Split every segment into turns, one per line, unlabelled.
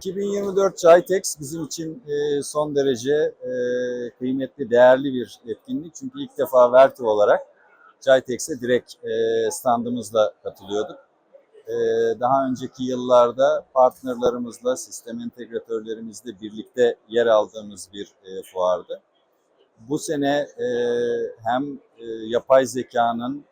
2024 Jitex bizim için e, son derece e, kıymetli, değerli bir etkinlik. Çünkü ilk defa Vertiv olarak Jitex'e direkt e, standımızla katılıyorduk. Daha önceki yıllarda partnerlerimizle, sistem entegratörlerimizle birlikte yer aldığımız bir fuardı. Bu sene hem yapay zekanın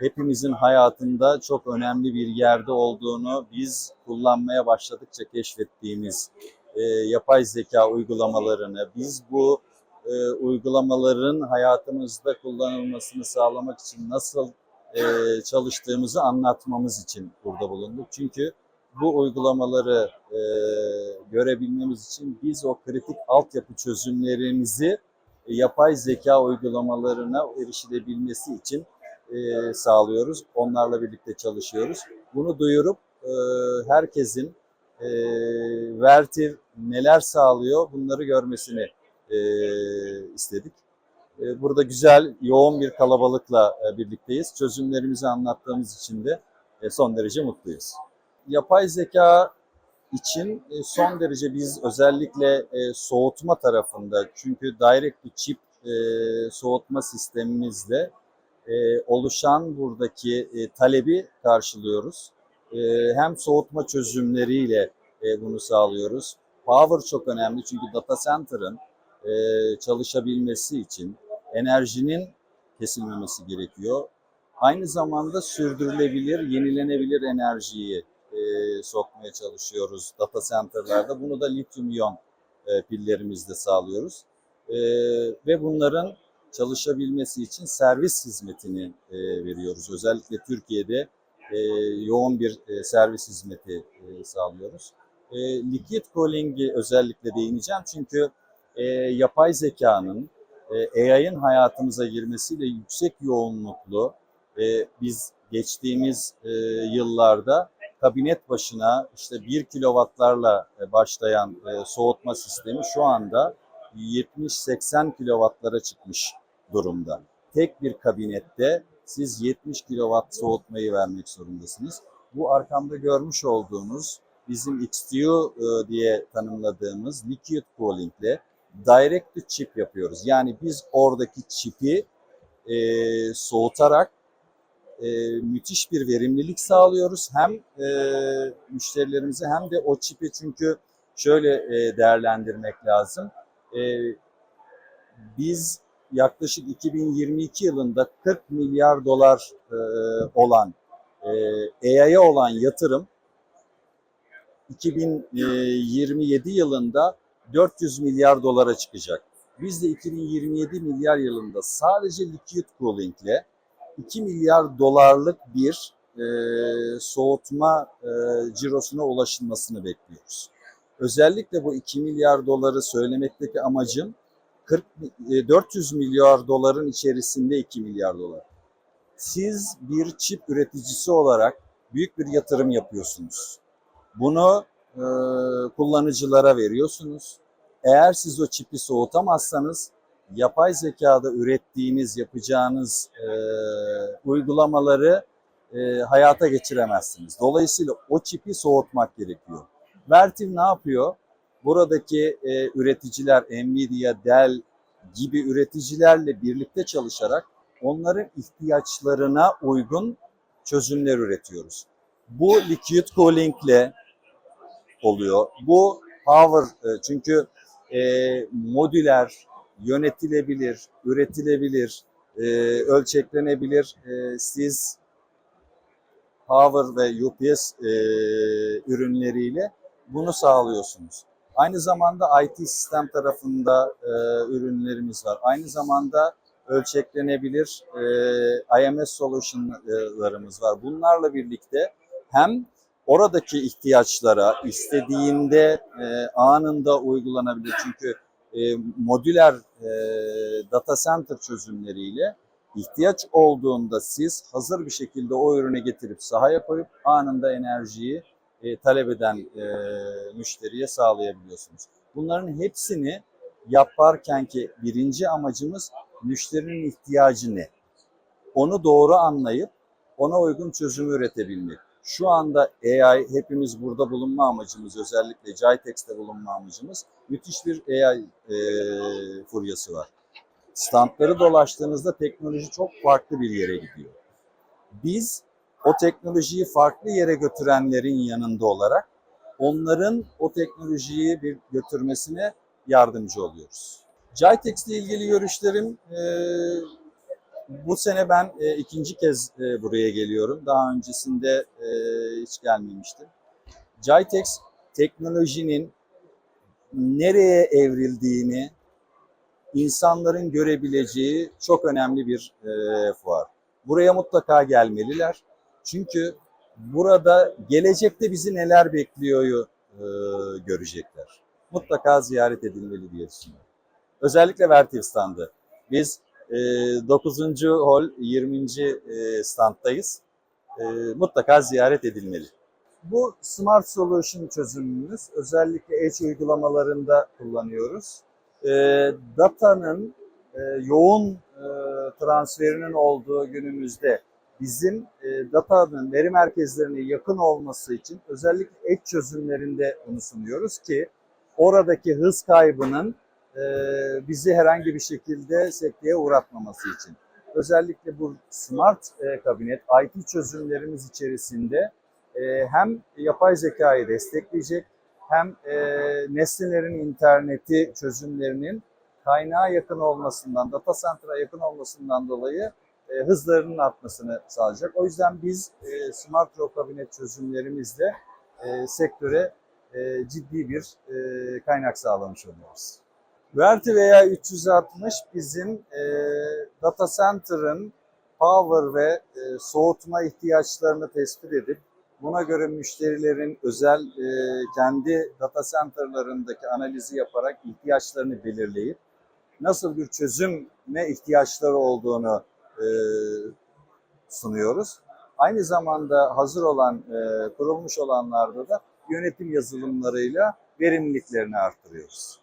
hepimizin hayatında çok önemli bir yerde olduğunu biz kullanmaya başladıkça keşfettiğimiz e, yapay zeka uygulamalarını, biz bu e, uygulamaların hayatımızda kullanılmasını sağlamak için nasıl e, çalıştığımızı anlatmamız için burada bulunduk. Çünkü bu uygulamaları e, görebilmemiz için biz o kritik altyapı çözümlerimizi e, yapay zeka uygulamalarına erişilebilmesi için e, sağlıyoruz. Onlarla birlikte çalışıyoruz. Bunu duyurup e, herkesin e, Vertiv neler sağlıyor bunları görmesini istedik. Burada güzel, yoğun bir kalabalıkla birlikteyiz. Çözümlerimizi anlattığımız için de son derece mutluyuz. Yapay zeka için son derece biz özellikle soğutma tarafında çünkü direct to chip soğutma sistemimizle e, oluşan buradaki e, talebi karşılıyoruz. E, hem soğutma çözümleriyle bunu sağlıyoruz. Power çok önemli çünkü data center'ın çalışabilmesi için enerjinin kesilmemesi gerekiyor. Aynı zamanda sürdürülebilir, yenilenebilir enerjiyi sokmaya çalışıyoruz data center'larda. Bunu da lityum iyon e, pillerimizle sağlıyoruz. Ve bunların çalışabilmesi için servis hizmetini e, veriyoruz. Özellikle Türkiye'de e, yoğun bir e, servis hizmeti e, sağlıyoruz. E, liquid cooling'i özellikle değineceğim çünkü e, yapay zekanın, e, AI'ın hayatımıza girmesiyle yüksek yoğunluklu e, biz geçtiğimiz e, yıllarda kabinet başına işte 1 kilowattlarla e, başlayan e, soğutma sistemi şu anda 70-80 kilowattlara çıkmış durumda. Tek bir kabinette siz 70 kilowatt soğutmayı vermek zorundasınız. Bu arkamda görmüş olduğunuz bizim XTU e, diye tanımladığımız liquid cooling ile direct to chip yapıyoruz. Yani biz oradaki çipi e, soğutarak e, müthiş bir verimlilik sağlıyoruz. Hem e, müşterilerimize hem de o çipi çünkü şöyle e, değerlendirmek lazım. E, biz yaklaşık 2022 yılında 40 milyar dolar e, olan e, AI'ya olan yatırım 2027 yılında 400 milyar dolara çıkacak. Biz de 2027 milyar yılında sadece liquid cooling ile 2 milyar dolarlık bir e, soğutma e, cirosuna ulaşılmasını bekliyoruz. Özellikle bu 2 milyar doları söylemekteki amacım 40 e, 400 milyar doların içerisinde 2 milyar dolar. Siz bir çip üreticisi olarak büyük bir yatırım yapıyorsunuz. Bunu e, kullanıcılara veriyorsunuz. Eğer siz o çipi soğutamazsanız yapay zekada ürettiğiniz, yapacağınız e, uygulamaları e, hayata geçiremezsiniz. Dolayısıyla o çipi soğutmak gerekiyor. Vertiv ne yapıyor? Buradaki e, üreticiler, Nvidia, Dell gibi üreticilerle birlikte çalışarak onların ihtiyaçlarına uygun çözümler üretiyoruz. Bu liquid cooling ile oluyor. Bu power e, çünkü e, modüler, yönetilebilir, üretilebilir, e, ölçeklenebilir. E, siz Power ve UPS e, ürünleriyle bunu sağlıyorsunuz. Aynı zamanda IT sistem tarafında e, ürünlerimiz var. Aynı zamanda ölçeklenebilir e, IMS solutionlarımız var. Bunlarla birlikte hem oradaki ihtiyaçlara istediğinde e, anında uygulanabilir. Çünkü e, modüler e, data center çözümleriyle ihtiyaç olduğunda siz hazır bir şekilde o ürünü getirip sahaya koyup anında enerjiyi e, talep eden e, müşteriye sağlayabiliyorsunuz. Bunların hepsini yaparken ki birinci amacımız müşterinin ihtiyacı ne? Onu doğru anlayıp ona uygun çözümü üretebilmek. Şu anda AI hepimiz burada bulunma amacımız özellikle Jitex'te bulunma amacımız müthiş bir AI e, furyası var. Standları dolaştığınızda teknoloji çok farklı bir yere gidiyor. Biz o teknolojiyi farklı yere götürenlerin yanında olarak onların o teknolojiyi bir götürmesine yardımcı oluyoruz. Jitex ile ilgili görüşlerim e, bu sene ben e, ikinci kez e, buraya geliyorum. Daha öncesinde e, hiç gelmemiştim. Jitex teknolojinin nereye evrildiğini insanların görebileceği çok önemli bir e, fuar. Buraya mutlaka gelmeliler. Çünkü burada gelecekte bizi neler bekliyor e, görecekler. Mutlaka ziyaret edilmeli diye düşünüyorum. Özellikle Vertiv standı. Biz e, 9. hol 20. e, standdayız. E, mutlaka ziyaret edilmeli. Bu Smart Solution çözümümüz özellikle Edge uygulamalarında kullanıyoruz. E, datanın e, yoğun e, transferinin olduğu günümüzde bizim e, datanın veri merkezlerine yakın olması için özellikle Edge çözümlerinde bunu sunuyoruz ki oradaki hız kaybının e, bizi herhangi bir şekilde sekteye uğratmaması için. Özellikle bu smart e, kabinet IT çözümlerimiz içerisinde hem yapay zekayı destekleyecek hem nesnelerin interneti çözümlerinin kaynağa yakın olmasından, data center'a yakın olmasından dolayı e, hızlarının artmasını sağlayacak. O yüzden biz e, Smart Row Cabinet çözümlerimizle e, sektöre ciddi bir kaynak sağlamış oluyoruz. Verti veya 360 bizim data center'ın power ve soğutma ihtiyaçlarını tespit edip buna göre müşterilerin özel kendi data center'larındaki analizi yaparak ihtiyaçlarını belirleyip nasıl bir çözüme ihtiyaçları olduğunu e, sunuyoruz. Aynı zamanda hazır olan, e, kurulmuş olanlarda da yönetim yazılımlarıyla verimliliklerini arttırıyoruz.